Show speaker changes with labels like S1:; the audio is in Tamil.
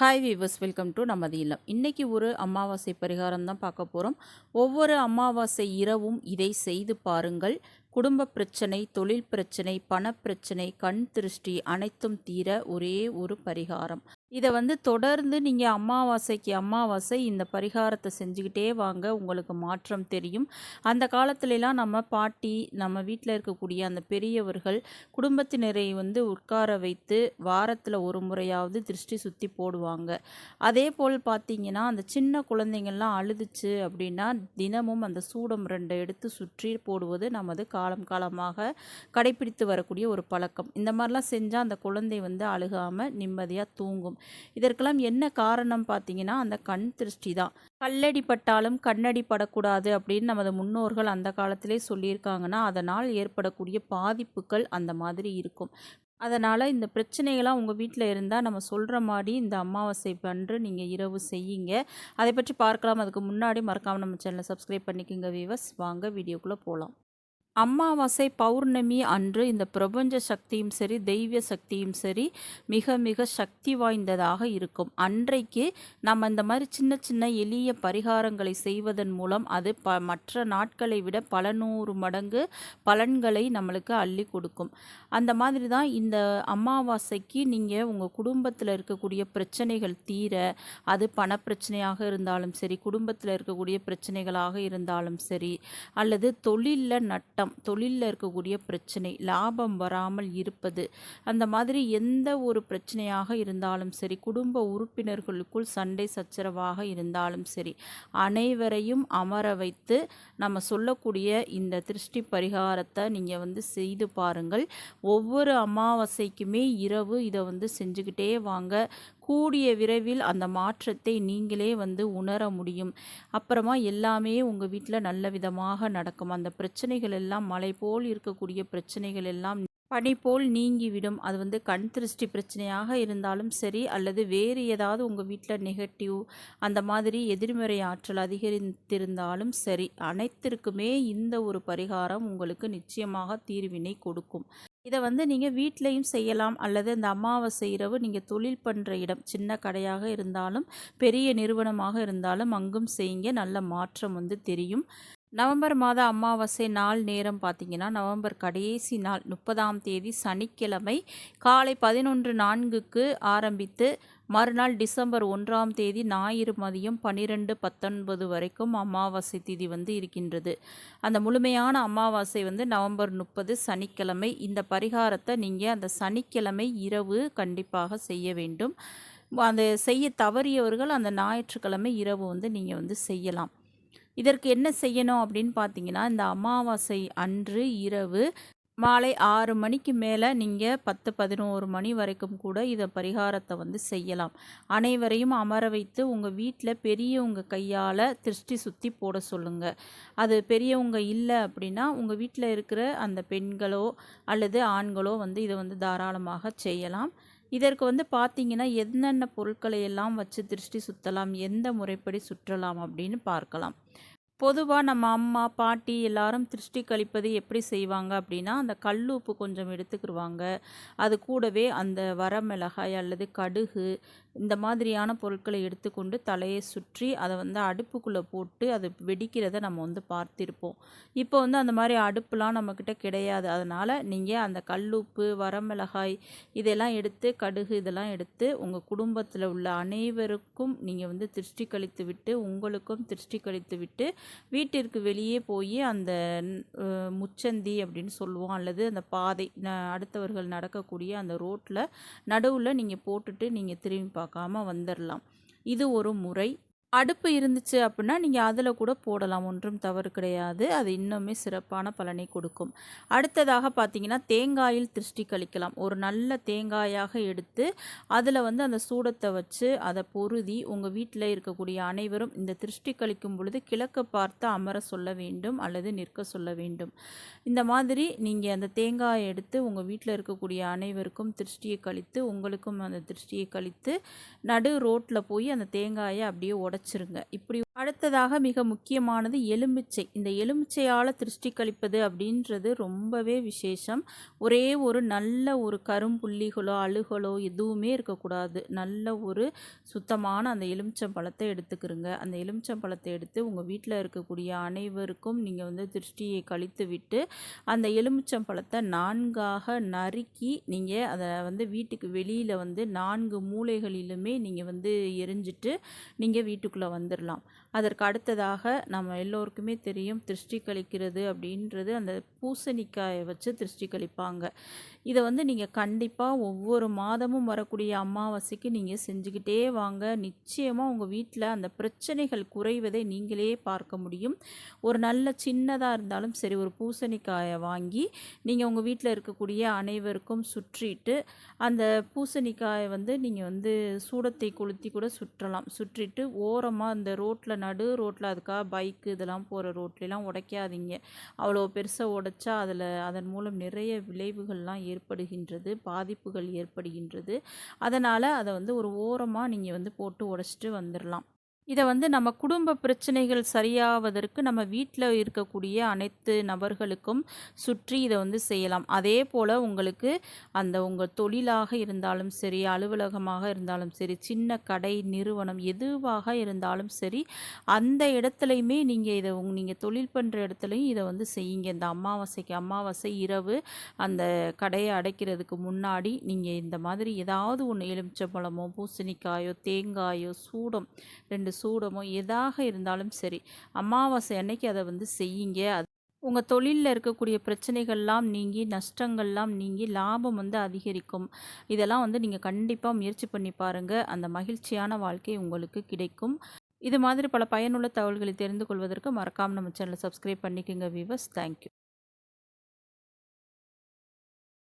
S1: ஹாய் வீவர்ஸ் வெல்கம் டு நமது இல்லம். இன்றைக்கி ஒரு அமாவாசை பரிகாரம் தான் பார்க்க போகிறோம் ஒவ்வொரு அமாவாசை இரவும் இதை செய்து பாருங்கள். குடும்ப பிரச்சனை தொழில் பிரச்சனை பணப்பிரச்சனை கண் திருஷ்டி அனைத்தும் தீர ஒரே ஒரு பரிகாரம். இதை வந்து தொடர்ந்து நீங்கள் அமாவாசைக்கு அமாவாசை இந்த பரிகாரத்தை செஞ்சுக்கிட்டே வாங்க உங்களுக்கு மாற்றம் தெரியும். அந்த காலத்துலலாம் நம்ம பாட்டி நம்ம வீட்டில் இருக்கக்கூடிய அந்த பெரியவர்கள் குடும்பத்தினரை வந்து உட்கார வைத்து வாரத்தில் ஒரு முறையாவது திருஷ்டி சுற்றி போடுவாங்க. அதே போல் பார்த்தீங்கன்னா அந்த சின்ன குழந்தைங்கள்லாம் அழுதுச்சு அப்படின்னா தினமும் அந்த சூடம் ரெண்டை எடுத்து சுற்றி போடுவது நமது காலம் காலமாக கடைபிடித்து வரக்கூடிய ஒரு பழக்கம். இந்த மாதிரிலாம் செஞ்சால் அந்த குழந்தை வந்து அழுகாமல் நிம்மதியாக தூங்கும். இதற்கெல்லாம் என்ன காரணம் பார்த்தீங்கன்னா அந்த கண் திருஷ்டி தான். கல்லடி பட்டாலும் கண்ணடி படக்கூடாது அப்படின்னு நமது முன்னோர்கள் அந்த காலத்திலே சொல்லியிருக்காங்கன்னா அதனால் ஏற்படக்கூடிய பாதிப்புகள் அந்த மாதிரி இருக்கும். அதனால் இந்த பிரச்சனைகள்லாம் உங்கள் வீட்டில் இருந்தால் நம்ம சொல்கிற மாதிரி இந்த அமாவாசை பன்று நீங்கள் இரவு செய்யுங்க. அதை பற்றி பார்க்கலாம். அதுக்கு முன்னாடி மறக்காமல் நம்ம சேனலை சப்ஸ்கிரைப் பண்ணிக்கோங்க வீவர்ஸ் வாங்க வீடியோக்குள்ளே போகலாம் அமாவாசை பௌர்ணமி அன்று இந்த பிரபஞ்ச சக்தியும் சரி தெய்வ சக்தியும் சரி மிக மிக சக்தி வாய்ந்ததாக இருக்கும். அன்றைக்கு நம்ம இந்த மாதிரி சின்ன சின்ன எளிய பரிகாரங்களை செய்வதன் மூலம் அது ப மற்ற நாட்களை விட பல நூறு மடங்கு பலன்களை நம்மளுக்கு அள்ளி கொடுக்கும். அந்த மாதிரி தான் இந்த அமாவாசைக்கு நீங்கள் உங்கள் குடும்பத்தில் இருக்கக்கூடிய பிரச்சனைகள் தீர அது பணப்பிரச்சனையாக இருந்தாலும் சரி குடும்பத்தில் இருக்கக்கூடிய பிரச்சனைகளாக இருந்தாலும் சரி அல்லது தொழிலில் நட்ட நட்டம் தொழிலில் இருக்கக்கூடிய பிரச்சனை லாபம் வராமல் இருப்பது அந்த மாதிரி எந்த ஒரு பிரச்சனையாக இருந்தாலும் சரி குடும்ப உறுப்பினர்களுக்குள் சண்டை சச்சரவாக இருந்தாலும் சரி அனைவரையும் அமர வைத்து நம்ம சொல்லக்கூடிய இந்த திருஷ்டி பரிகாரத்தை நீங்கள் வந்து செய்து பாருங்கள். ஒவ்வொரு அமாவாசைக்குமே இரவு இதை வந்து செஞ்சுக்கிட்டே வாங்க. கூடிய விரைவில் அந்த மாற்றத்தை நீங்களே வந்து உணர முடியும். அப்புறமா எல்லாமே உங்கள் வீட்டில் நல்ல விதமாக நடக்கும். அந்த பிரச்சனைகள் எல்லாம் மலை போல் இருக்கக்கூடிய பிரச்சனைகள் எல்லாம் பனி போல் நீங்கிவிடும். அது வந்து கண் திருஷ்டி பிரச்சனையாக இருந்தாலும் சரி அல்லது வேறு ஏதாவது உங்கள் வீட்டில் நெகட்டிவ் அந்த மாதிரி எதிர்மறை ஆற்றல் அதிகரித்திருந்தாலும் சரி அனைத்திற்குமே இந்த ஒரு பரிகாரம் உங்களுக்கு நிச்சயமாக தீர்வினை கொடுக்கும். இதை வந்து நீங்கள் வீட்லேயும் செய்யலாம். அல்லது இந்த அமாவாசை இரவு நீங்கள் தொழில் பண்ணுற இடம். சின்ன கடையாக இருந்தாலும் பெரிய நிறுவனமாக இருந்தாலும் அங்கும் செய்யுங்க. நல்ல மாற்றம் வந்து தெரியும். நவம்பர் மாத அமாவாசை நாள் நேரம் பார்த்தீங்கன்னா நவம்பர் கடைசி நாள் முப்பதாம் தேதி சனிக்கிழமை காலை பதினொன்று நான்குக்கு ஆரம்பித்து மறுநாள் டிசம்பர் ஒன்றாம் தேதி ஞாயிறு மதியம் பன்னிரெண்டு பத்தொன்பது வரைக்கும் அமாவாசை திதி வந்து இருக்கின்றது. அந்த முழுமையான அமாவாசை வந்து நவம்பர் முப்பது சனிக்கிழமை. இந்த பரிகாரத்தை நீங்கள் அந்த சனிக்கிழமை இரவு கண்டிப்பாக செய்ய வேண்டும். அந்த செய்ய தவறியவர்கள் அந்த ஞாயிற்றுக்கிழமை இரவு வந்து நீங்கள் வந்து செய்யலாம். இதற்கு என்ன செய்யணும் அப்படின்னு பார்த்தீங்கன்னா இந்த அமாவாசை அன்று இரவு மாலை ஆறு மணிக்கு மேலே நீங்கள் பத்து பதினோரு மணி வரைக்கும் கூட இதை பரிகாரத்தை வந்து செய்யலாம். அனைவரையும் அமர வைத்து உங்கள் வீட்டில் பெரியவங்க கையால் திருஷ்டி சுற்றி போட சொல்லுங்கள் அது பெரியவங்க இல்லை அப்படின்னா உங்கள் வீட்டில் இருக்கிற அந்த பெண்களோ அல்லது ஆண்களோ வந்து இதை வந்து தாராளமாக செய்யலாம். இதற்கு வந்து பார்த்தீங்கன்னா என்னென்ன பொருட்களை எல்லாம் வச்சு திருஷ்டி சுற்றலாம் எந்த முறைப்படி சுற்றலாம் அப்படின்னு பார்க்கலாம். பொதுவாக நம்ம அம்மா பாட்டி எல்லாரும் திருஷ்டி கழிப்பது எப்படி செய்வாங்க அப்படின்னா அந்த கல் உப்பு கொஞ்சம் எடுத்துக்கிடுவாங்க அது கூடவே அந்த வரமிளகாய் அல்லது கடுகு இந்த மாதிரியான பொருட்களை எடுத்துக்கொண்டு தலையை சுற்றி அதை வந்து அடுப்புக்குள்ளே போட்டு அது வெடிக்கிறத நம்ம வந்து பார்த்திருப்போம். இப்போ வந்து அந்த மாதிரி அடுப்புலாம் நம்மக்கிட்ட கிடையாது. அதனால் நீங்கள் அந்த கல்லுப்பு வரமிளகாய் இதெல்லாம் எடுத்து கடுகு இதெல்லாம் எடுத்து உங்கள் குடும்பத்தில் உள்ள அனைவருக்கும் நீங்கள் வந்து திருஷ்டி கழித்து விட்டு உங்களுக்கும் திருஷ்டி கழித்து விட்டு வீட்டிற்கு வெளியே போய் அந்த முச்சந்தி அப்படின்னு சொல்லுவோம். அல்லது அந்த பாதை அடுத்தவர்கள் நடக்கக்கூடிய அந்த ரோட்டில் நடுவில் நீங்கள் போட்டுட்டு நீங்கள் திரும்பி பார்க்காம வந்துடலாம் இது ஒரு முறை. அடுப்பு இருந்துச்சு அப்படின்னா நீங்கள் அதில் கூட போடலாம். ஒன்றும் தவறு கிடையாது. அது இன்னுமே சிறப்பான பலனை கொடுக்கும். அடுத்ததாக பார்த்தீங்கன்னா தேங்காயில் திருஷ்டி கழிக்கலாம். ஒரு நல்ல தேங்காயாக எடுத்து அதில் வந்து அந்த சூடத்தை வச்சு அதை பொருதி உங்கள் வீட்டில் இருக்கக்கூடிய அனைவரும் இந்த திருஷ்டி கழிக்கும் பொழுது கிழக்கு பார்த்து அமர சொல்ல வேண்டும் அல்லது நிற்க சொல்ல வேண்டும். இந்த மாதிரி நீங்கள் அந்த தேங்காயை எடுத்து உங்கள் வீட்டில் இருக்கக்கூடிய அனைவருக்கும் திருஷ்டியை கழித்து உங்களுக்கும் அந்த திருஷ்டியை கழித்து நடு ரோட்டில் போய் அந்த தேங்காயை அப்படியே உடச்சிருங்க இப்படி அடுத்ததாக மிக முக்கியமானது எலுமிச்சை. இந்த எலுமிச்சையால் திருஷ்டி கழிப்பது அப்படின்றது ரொம்பவே விசேஷம். ஒரே ஒரு நல்ல ஒரு கரும்புள்ளிகளோ அழுகலோ எதுவுமே இருக்கக்கூடாது. நல்ல ஒரு சுத்தமான அந்த எலுமிச்சம் பழத்தை எடுத்துக்கிறங்க அந்த எலுமிச்சம் பழத்தை எடுத்து உங்கள் வீட்டில் இருக்கக்கூடிய அனைவருக்கும் நீங்கள் வந்து திருஷ்டியை கழித்து விட்டு அந்த எலுமிச்சம் பழத்தை நான்காக நறுக்கி நீங்கள் அதை வந்து வீட்டுக்கு வெளியில் வந்து நான்கு மூலைகளிலுமே நீங்கள் வந்து எரிஞ்சிட்டு நீங்கள் வீட்டுக்குள்ளே வந்துடலாம் அதற்கு அடுத்ததாக நம்ம எல்லோருக்குமே தெரியும் திருஷ்டி கழிக்கிறது அப்படின்றது அந்த பூசணிக்காயை வச்சு திருஷ்டி கழிப்பாங்க. இதை வந்து நீங்கள் கண்டிப்பாக ஒவ்வொரு மாதமும் வரக்கூடிய அமாவாசைக்கு நீங்கள் செஞ்சுக்கிட்டே வாங்க. நிச்சயமாக உங்கள் வீட்டில் அந்த பிரச்சனைகள் குறைவதை நீங்களே பார்க்க முடியும். ஒரு நல்ல சின்னதாக இருந்தாலும் சரி ஒரு பூசணிக்காயை வாங்கி நீங்கள் உங்கள் வீட்டில் இருக்கக்கூடிய அனைவருக்கும் சுற்றிட்டு அந்த பூசணிக்காயை வந்து நீங்கள் வந்து சூடத்தை கொளுத்தி கூட சுற்றலாம். சுற்றிட்டு ஓரமாக அந்த ரோட்டில் நடு ரோட்டில் அதுக்காக பைக்கு இதெல்லாம் போகிற ரோட்லலாம் உடைக்காதீங்க. அவ்வளோ பெருசாக உடைச்சா அதில் அதன் மூலம் நிறைய விளைவுகள்லாம் ஏற்படுகின்றது பாதிப்புகள் ஏற்படுகின்றது. அதனால் அதை வந்து ஒரு ஓரமாக நீங்கள் வந்து போட்டு உடச்சிட்டு வந்துடலாம் இதை வந்து நம்ம குடும்ப பிரச்சனைகள் சரியாவதற்கு நம்ம வீட்டில் இருக்கக்கூடிய அனைத்து நபர்களுக்கும் சுற்றி இதை வந்து செய்யலாம். அதே போல் உங்களுக்கு அந்த உங்கள் தொழிலாக இருந்தாலும் சரி அலுவலகமாக இருந்தாலும் சரி சின்ன கடை நிறுவனம் எதுவாக இருந்தாலும் சரி அந்த இடத்துலையுமே நீங்கள் இதை உங் நீங்கள் தொழில் பண்ணுற இடத்துலையும் இதை வந்து செய்யுங்க. இந்த அமாவாசைக்கு அமாவாசை இரவு அந்த கடையை அடைக்கிறதுக்கு முன்னாடி நீங்கள் இந்த மாதிரி ஏதாவது ஒன்று எலுமிச்சம்பழமோ பூசணிக்காயோ தேங்காயோ சூடம் ரெண்டு சூடமோ எதாக இருந்தாலும் சரி அமாவாசை அன்னைக்கு அதை வந்து செய்யுங்க. அது உங்கள் தொழிலில் இருக்கக்கூடிய பிரச்சனைகள்லாம் நீங்கி நஷ்டங்கள்லாம் நீங்கி லாபம் வந்து அதிகரிக்கும். இதெல்லாம் வந்து நீங்கள் கண்டிப்பாக முயற்சி பண்ணி பாருங்கள் அந்த மகிழ்ச்சியான வாழ்க்கை உங்களுக்கு கிடைக்கும். இது மாதிரி பல பயனுள்ள தகவல்களை தெரிந்து கொள்வதற்கு மறக்காமல் நம்ம சேனலை சப்ஸ்கிரைப் பண்ணிக்கோங்க விவஸ் தேங்க்யூ